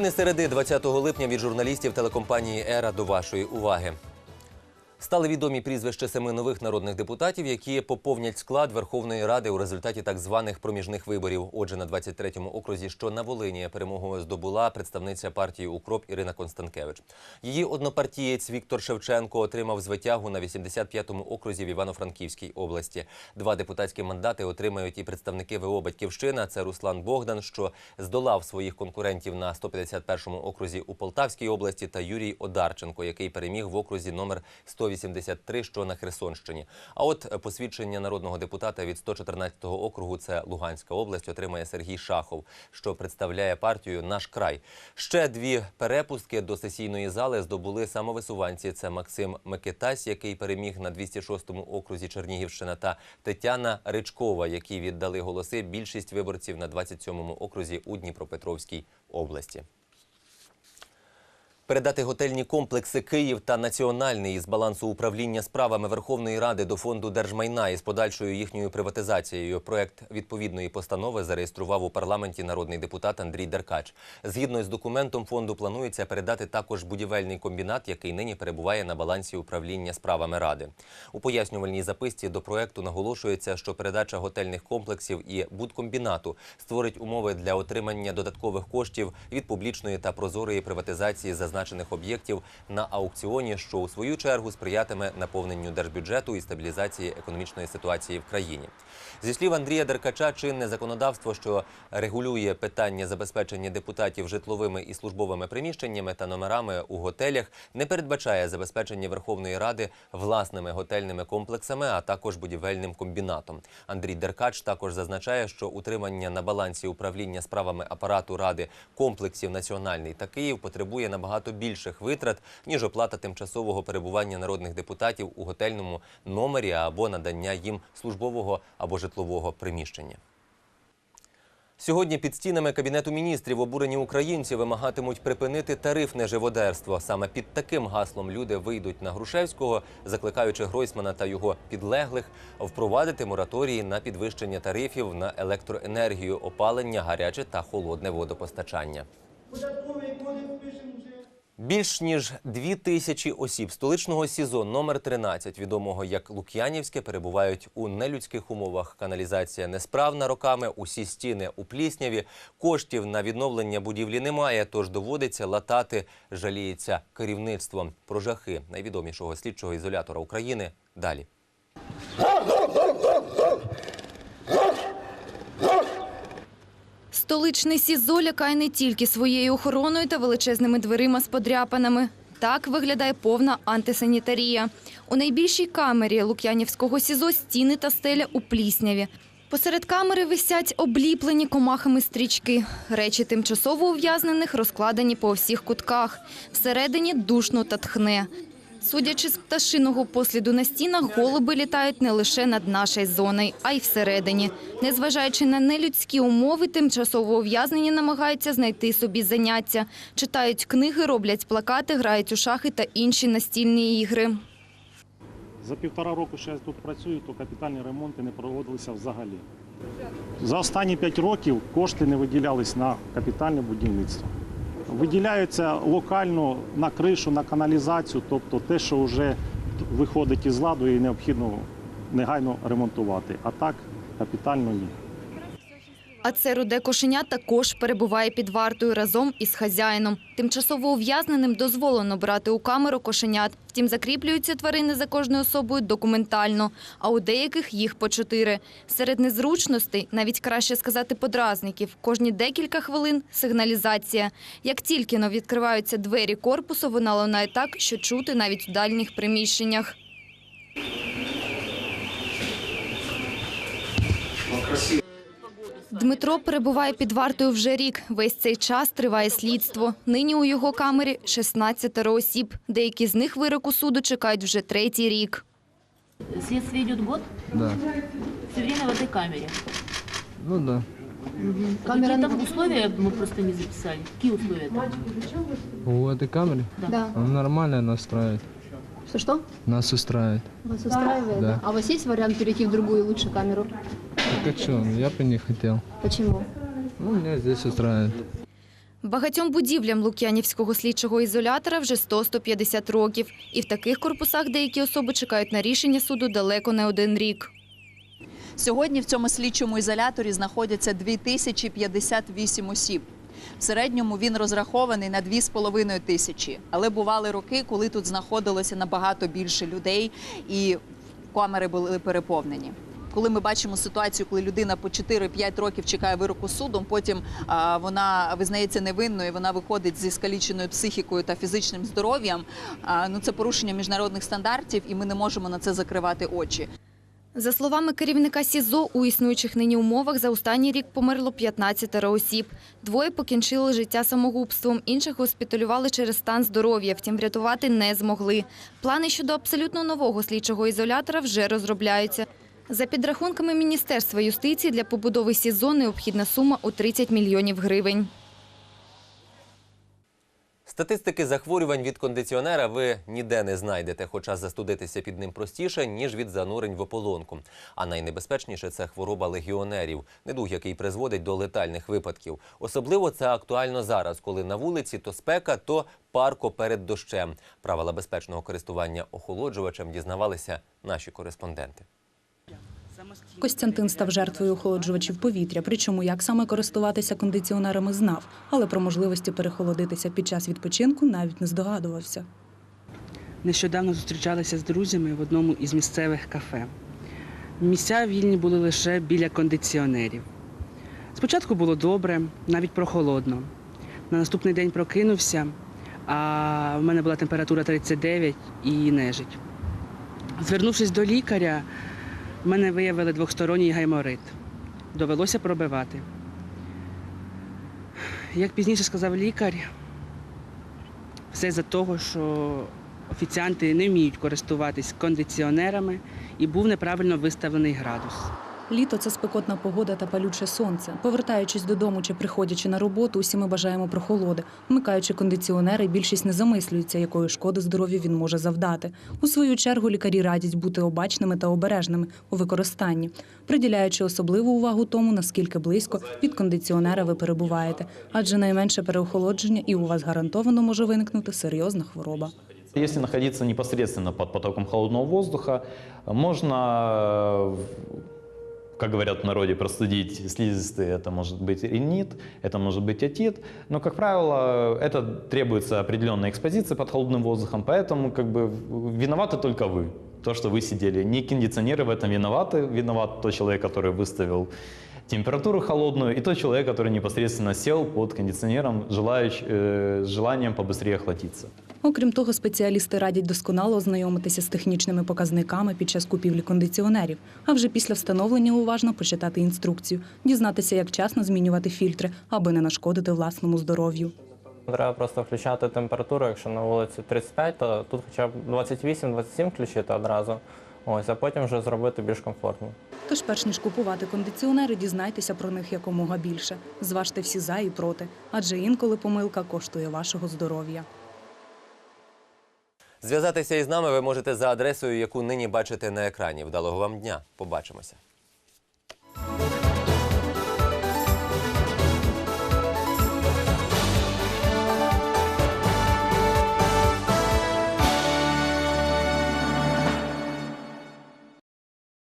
Новини середи 20 липня від журналістів телекомпанії Ера до вашої уваги. Стали відомі прізвища семи нових народних депутатів, які поповнять склад Верховної Ради у результаті так званих проміжних виборів. Отже, на 23-му окрузі, що на Волині перемогу здобула представниця партії Укроп Ірина Констанкевич. Її однопартієць Віктор Шевченко отримав звитягу на 85-му окрузі в Івано-Франківській області. Два депутатські мандати отримають і представники ВО Батьківщина. Це Руслан Богдан, що здолав своїх конкурентів на 151-му окрузі у Полтавській області, та Юрій Одарченко, який переміг в окрузі номер 183, що на Херсонщині. А от посвідчення народного депутата від 114-го округу, це Луганська область, отримає Сергій Шахов, що представляє партію Наш край. Ще дві перепустки до сесійної зали здобули самовисуванці. Це Максим Микитась, який переміг на 206-му окрузі Чернігівщина, та Тетяна Ричкова, які віддали голоси більшість виборців на 27-му окрузі у Дніпропетровській області. Передати готельні комплекси Київ та Національний із балансу управління справами Верховної Ради до фонду держмайна із подальшою їхньою приватизацією. Проект відповідної постанови зареєстрував у парламенті народний депутат Андрій Деркач. Згідно з документом фонду планується передати також будівельний комбінат, який нині перебуває на балансі управління справами ради. У пояснювальній записці до проекту наголошується, що передача готельних комплексів і будкомбінату створить умови для отримання додаткових коштів від публічної та прозорої приватизації зазначених об'єктів на аукціоні, що у свою чергу сприятиме наповненню держбюджету і стабілізації економічної ситуації в країні. Зі слів Андрія Деркача, чинне законодавство, що регулює питання забезпечення депутатів житловими і службовими приміщеннями та номерами у готелях, не передбачає забезпечення Верховної Ради власними готельними комплексами, а також будівельним комбінатом. Андрій Деркач також зазначає, що утримання на балансі управління справами апарату ради комплексів Національний та Київ потребує набагато більших витрат ніж оплата тимчасового перебування народних депутатів у готельному номері або надання їм службового або житлового приміщення. Сьогодні під стінами Кабінету міністрів обурені українці вимагатимуть припинити тарифне живодерство. Саме під таким гаслом люди вийдуть на Грушевського, закликаючи Гройсмана та його підлеглих впровадити мораторії на підвищення тарифів на електроенергію, опалення, гаряче та холодне водопостачання. Більш ніж дві тисячі осіб столичного СІЗО номер 13, відомого як Лук'янівське, перебувають у нелюдських умовах. Каналізація несправна роками, усі стіни у плісняві. Коштів на відновлення будівлі немає, тож доводиться латати. Жаліється керівництво. Про жахи найвідомішого слідчого ізолятора України далі. Столичний СІЗО лякає не тільки своєю охороною та величезними дверима з подряпинами. Так виглядає повна антисанітарія. У найбільшій камері Лук'янівського СІЗО стіни та стеля у плісняві. Посеред камери висять обліплені комахами стрічки. Речі тимчасово ув'язнених розкладені по всіх кутках. Всередині душно та тхне. Судячи з пташиного посліду на стінах, голуби літають не лише над нашою зоною, а й всередині. Незважаючи на нелюдські умови, тимчасово ув'язнені намагаються знайти собі заняття. Читають книги, роблять плакати, грають у шахи та інші настільні ігри. За півтора року, що я тут працюю, то капітальні ремонти не проводилися взагалі. За останні п'ять років кошти не виділялись на капітальне будівництво. Виділяються локально на кришу, на каналізацію, тобто те, що вже виходить із ладу і необхідно негайно ремонтувати. А так капітально ні. А це руде кошеня також перебуває під вартою разом із хазяїном. Тимчасово ув'язненим дозволено брати у камеру кошенят. Втім, закріплюються тварини за кожною особою документально, а у деяких їх по чотири. Серед незручностей, навіть краще сказати подразників, кожні декілька хвилин сигналізація. Як тільки но відкриваються двері корпусу, вона лунає так, що чути навіть у дальніх приміщеннях. Дмитро перебуває під вартою вже рік. Весь цей час триває слідство. Нині у його камері 16 осіб. Деякі з них вироку суду чекають вже третій рік. Следствие идет год, Да. все время в этой камере. Ну да. Какие там условия мы просто не записали? Какие условия там? У этой камеры Да. она нормально настраивает. Что-что? Нас устраивает. Вас устраивает? Да. А у вас есть вариант перейти в другую лучше камеру? Так а что, я бы не хотел. Почему? Ну, меня здесь устраивает. Багатьом будівлям Лук'янівського слідчого ізолятора вже 100-150 років. І в таких корпусах деякі особи чекають на рішення суду далеко не один рік. Сьогодні в цьому слідчому ізоляторі знаходяться 2058 осіб. В середньому він розрахований на 2,5 тисячі. Але бували роки, коли тут знаходилося набагато більше людей і камери були переповнені. Коли ми бачимо ситуацію, коли людина по 4-5 років чекає вироку суду, потім а, вона визнається невинною, вона виходить зі скаліченою психікою та фізичним здоров'ям. Ну це порушення міжнародних стандартів, і ми не можемо на це закривати очі. За словами керівника СІЗО, у існуючих нині умовах за останній рік померло 15 осіб. Двоє покінчили життя самогубством, інших госпіталювали через стан здоров'я, втім врятувати не змогли. Плани щодо абсолютно нового слідчого ізолятора вже розробляються. За підрахунками Міністерства юстиції, для побудови СІЗО необхідна сума у 30 мільйонів гривень. Статистики захворювань від кондиціонера ви ніде не знайдете, хоча застудитися під ним простіше, ніж від занурень в ополонку. А найнебезпечніше це хвороба легіонерів, недуг, який призводить до летальних випадків. Особливо це актуально зараз, коли на вулиці то спека, то парко перед дощем. Правила безпечного користування охолоджувачем дізнавалися наші кореспонденти. Костянтин став жертвою охолоджувачів повітря, причому як саме користуватися кондиціонерами знав, але про можливості перехолодитися під час відпочинку навіть не здогадувався. Нещодавно зустрічалися з друзями в одному із місцевих кафе. Місця вільні були лише біля кондиціонерів. Спочатку було добре, навіть прохолодно. На наступний день прокинувся, а в мене була температура 39 і нежить. Звернувшись до лікаря, в мене виявили двохсторонній гайморит. Довелося пробивати. Як пізніше сказав лікар, все за того, що офіціанти не вміють користуватись кондиціонерами і був неправильно виставлений градус. Літо це спекотна погода та палюче сонце. Повертаючись додому чи приходячи на роботу, усі ми бажаємо прохолоди. Вмикаючи кондиціонери, більшість не замислюється, якої шкоди здоров'ю він може завдати. У свою чергу лікарі радять бути обачними та обережними у використанні, приділяючи особливу увагу тому, наскільки близько від кондиціонера ви перебуваєте, адже найменше переохолодження і у вас гарантовано може виникнути серйозна хвороба. Если находиться непосредственно под потоком холодного воздуха, можно, как говорят в народе, простудить слизистые. Это может быть ринит, это может быть отит. Но, как правило, это требуется определенная экспозиция под холодным воздухом, поэтому как бы виноваты только вы. То, что вы сидели. Не кондиционеры в этом виноваты. Виноват тот человек, который выставил температуру холодную, и тот человек, который непосредственно сел под кондиционером, желающий, э, желанием побыстрее охладиться. Окрім того, спеціалісти радять досконало ознайомитися з технічними показниками під час купівлі кондиціонерів, а вже після встановлення уважно почитати інструкцію, дізнатися, як вчасно змінювати фільтри, аби не нашкодити власному здоров'ю. Треба просто включати температуру. Якщо на вулиці 35, то тут хоча б 28-27 включити одразу. Ось, а потім вже зробити більш комфортно. Тож, перш ніж купувати кондиціонери, дізнайтеся про них якомога більше. Зважте всі за і проти, адже інколи помилка коштує вашого здоров'я. Зв'язатися із нами ви можете за адресою, яку нині бачите на екрані. Вдалого вам дня. Побачимося.